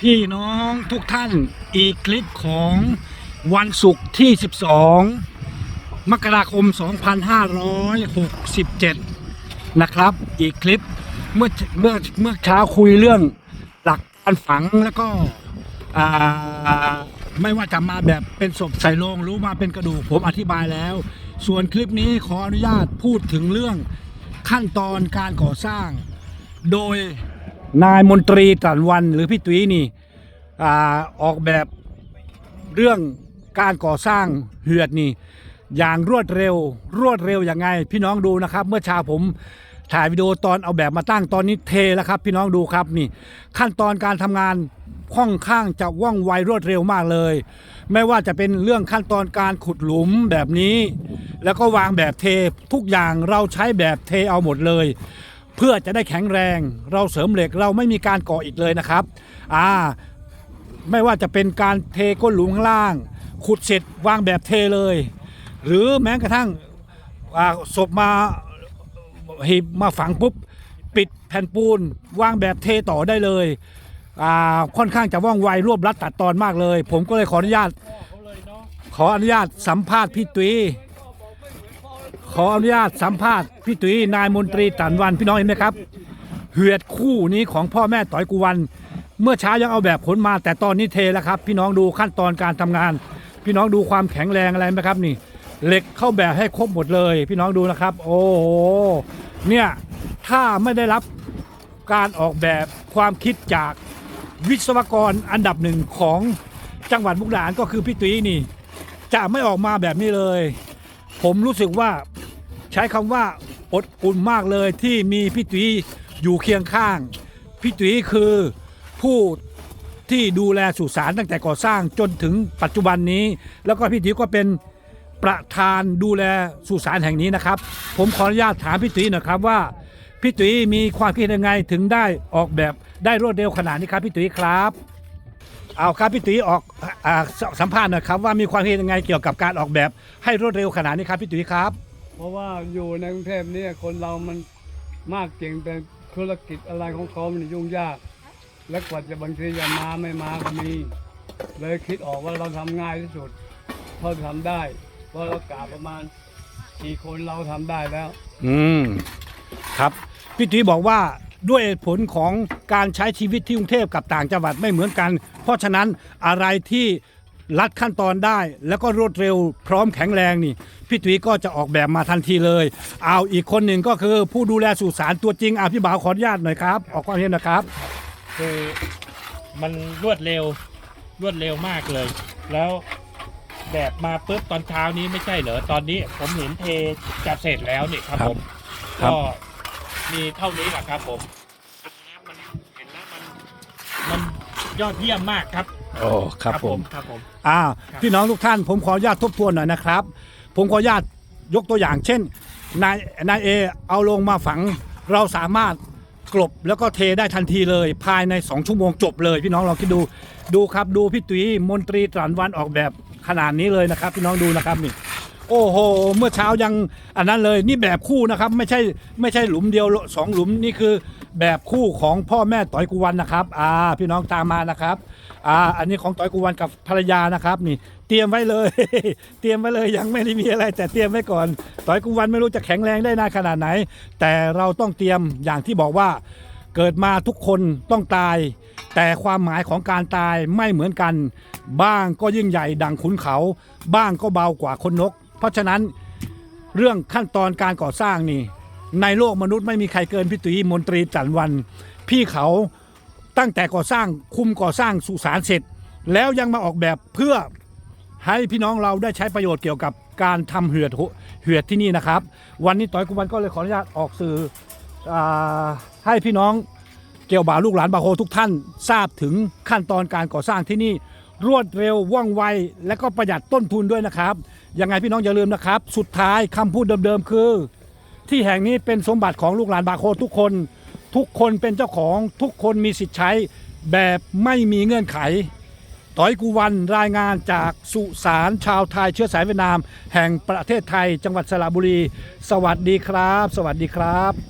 พี่น้องทุกท่านอีกคลิปของวันศุกร์ที่ 12 มกราคม 2567 นะครับ อีกคลิปเมื่อเมื่อเมื่อเช้าคุยเรื่องหลักการฝังแล้วก็ไม่ว่าจะมาแบบเป็นศพใส่โลงหรือมาเป็นกระดูกผมอธิบายแล้ว ส่วนคลิปนี้ขออนุญาตพูดถึงเรื่องขั้นตอนการก่อสร้าง โดย นายมนตรีตรันวัน หรือพี่ตุ้ยนี่อออกแบบเรื่องการก่อสร้างเหือดนี่ อย่างรวดเร็ว รวดเร็วอย่างไง พี่น้องดูนะครับ เมื่อเช้าผมถ่ายวิดีโอตอนเอาแบบมาตั้งตอนนี้เทแล้วครับ พี่น้องดูครับนี่ ขั้นตอนการทำงานค่อนข้างจะว่องไวรวดเร็วมากเลย ไม่ว่าจะเป็นเรื่องขั้นตอนการขุดหลุมแบบนี้ แล้วก็วางแบบเททุกอย่างเราใช้แบบเทเอาหมดเลย เพื่อจะได้แข็งแรง เราเสริมเหล็กเราไม่มีการก่ออิฐเลยนะครับอ่าไม่ว่าจะเป็นการเทก้นหลุมข้างล่าง ขุดเสร็จวางแบบเทเลย หรือแม้กระทั่งอ่าศพมาหีบมาฝังปุ๊บ ปิดแผ่นปูนวางแบบเทต่อได้เลยอ่าค่อนข้างจะว่องไวรวบรัดตัดตอนมากเลย ผมก็เลยขออนุญาต ขออนุญาตสัมภาษณ์พี่ตุ้ย ขออนุญาตสัมภาษณ์พี่ตุ้ยนายมนตรีตันวันพี่น้องเห็นไหมครับ เหือดคู่นี้ของพ่อแม่ต่อยกุวัน เมื่อเช้ายังเอาแบบผลมาแต่ตอนนี้เทแล้วครับ พี่น้องดูขั้นตอนการทำงาน พี่น้องดูความแข็งแรงอะไรไหมครับนี่ เหล็กเข้าแบบให้ครบหมดเลย พี่น้องดูนะครับ โอ้โหเนี่ยถ้าไม่ได้รับการออกแบบความคิดจากวิศวกรอันดับหนึ่งของจังหวัดมุกดาหารก็คือพี่ตุ้ยนี่ จะไม่ออกมาแบบนี้เลย ผมรู้สึกว่า ใช้คำว่าอดอุ่นมากเลยที่มีพี่ตุ้ยอยู่เคียงข้าง พี่ตุ้ยคือผู้ที่ดูแลสุสานตั้งแต่ก่อสร้างจนถึงปัจจุบันนี้ แล้วก็พี่ตุ้ยก็เป็นประธานดูแลสุสานแห่งนี้นะครับ ผมขออนุญาตถามพี่ตุ้ยหน่อยครับว่าพี่ตุ้ยมีความคิดยังไงถึงได้ออกแบบได้รวดเร็วขนาดนี้ครับพี่ตุ้ยครับ เอาครับพี่ตุ้ยออกอาสสัมภาษณ์หน่อยครับว่ามีความคิดยังไงเกี่ยวกับการออกแบบให้รวดเร็วขนาดนี้ครับพี่ตุ้ยครับ เพราะว่าอยู่ในกรุงเทพเนี่ยคนเรามันมากเก่งแต่ธุรกิจอะไรของเขามันยุ่งยาก และกว่าจะบางทีจะมาไม่มาก็มี เลยคิดออกว่าเราทำง่ายที่สุดเท่าที่ทำได้ เพราะเรากะประมาณกี่คนเราทำได้แล้ว อืมครับพี่ตุ้ยบอกว่าด้วยผลของการใช้ชีวิตที่กรุงเทพกับต่างจังหวัดไม่เหมือนกัน เพราะฉะนั้นอะไรที่ ลัดขั้นตอนได้ แล้วก็รวดเร็วพร้อมแข็งแรงนี่พี่ตุ้ยก็จะออกแบบมาทันทีเลย เอาอีกคนหนึ่งก็คือผู้ดูแลสุสานตัวจริงอะพี่บ่าวขออนุญาตหน่อยครับ ออกความเห็นนะครับ คือมันรวดเร็วรวดเร็วมากเลย แล้วแบบมาปุ๊บตอนเช้านี้ไม่ใช่เหรอตอนนี้ ผมเห็นเทจะเสร็จแล้วนี่ครับครับผมครับ ก็มีเท่านี้แหละครับผม ยอดเยี่ยมมากครับ โอ้ครับผมครับผม อ่าครับพี่น้องทุกท่านผมขออนุญาตทบทวนหน่อยนะครับ ผมขออนุญาตยกตัวอย่าง เช่นนายนายเอเอาลงมาฝัง เราสามารถกลบแล้วก็เทได้ทันทีเลย ภายใน 2 ชั่วโมงจบเลย พี่น้องลองคิดดูดูครับดูพี่ตุ้ยมนตรีตรันวันออกแบบขนาดนี้เลยนะครับ พี่น้องดูนะครับนี่โอ้โห เมื่อเช้ายังอันนั้นเลยนี่แบบคู่นะครับ ไม่ใช่ไม่ใช่หลุมเดียวสองหลุมนี่คือ แบบคู่ของพ่อแม่ต่อยกุวันนะครับอ่าพี่น้องตามมานะครับอ่าอันนี้ของต่อยกุวันกับภรรยานะครับ นี่ เตรียมไว้เลย เตรียมไว้เลยยังไม่ได้มีอะไร แต่เตรียมไว้ก่อน ต่อยกุวันไม่รู้จะแข็งแรงได้นานขนาดไหน แต่เราต้องเตรียมอย่างที่บอกว่าเกิดมาทุกคนต้องตาย แต่ความหมายของการตายไม่เหมือนกัน บ้างก็ยิ่งใหญ่ดังขุนเขา บ้างก็เบากว่าคนนก เพราะฉะนั้นเรื่องขั้นตอนการก่อสร้างนี่ ในโลกมนุษย์ไม่มีใครเกินพี่ตุ้ยมนตรีจันวัน พี่เขาตั้งแต่ก่อสร้างคุมก่อสร้างสุสานเสร็จ แล้วยังมาออกแบบเพื่อให้พี่น้องเราได้ใช้ประโยชน์เกี่ยวกับการทำเหือดเหือดที่นี่นะครับ วันนี้ต่อยกุวันก็เลยขออนุญาตออกสื่ออให้พี่น้องเกี่ยวบ่าลูกหลานบาโฮทุกท่านทราบถึงขั้นตอนการก่อสร้างที่นี่รวดเร็วว่องไว และก็ประหยัดต้นทุนด้วยนะครับ ยังไงพี่น้องอย่าลืมนะครับ สุดท้ายคำพูดเดิมๆคือ ที่แห่งนี้เป็นสมบัติของลูกหลานบาโคทุกคน ทุกคนเป็นเจ้าของทุกคนมีสิทธิ์ใช้แบบไม่มีเงื่อนไข ต้อยกูวันรายงานจากสุสานชาวไทยเชื้อสายเวียดนาม แห่งประเทศไทย จังหวัดสระบุรี สวัสดีครับ สวัสดีครับ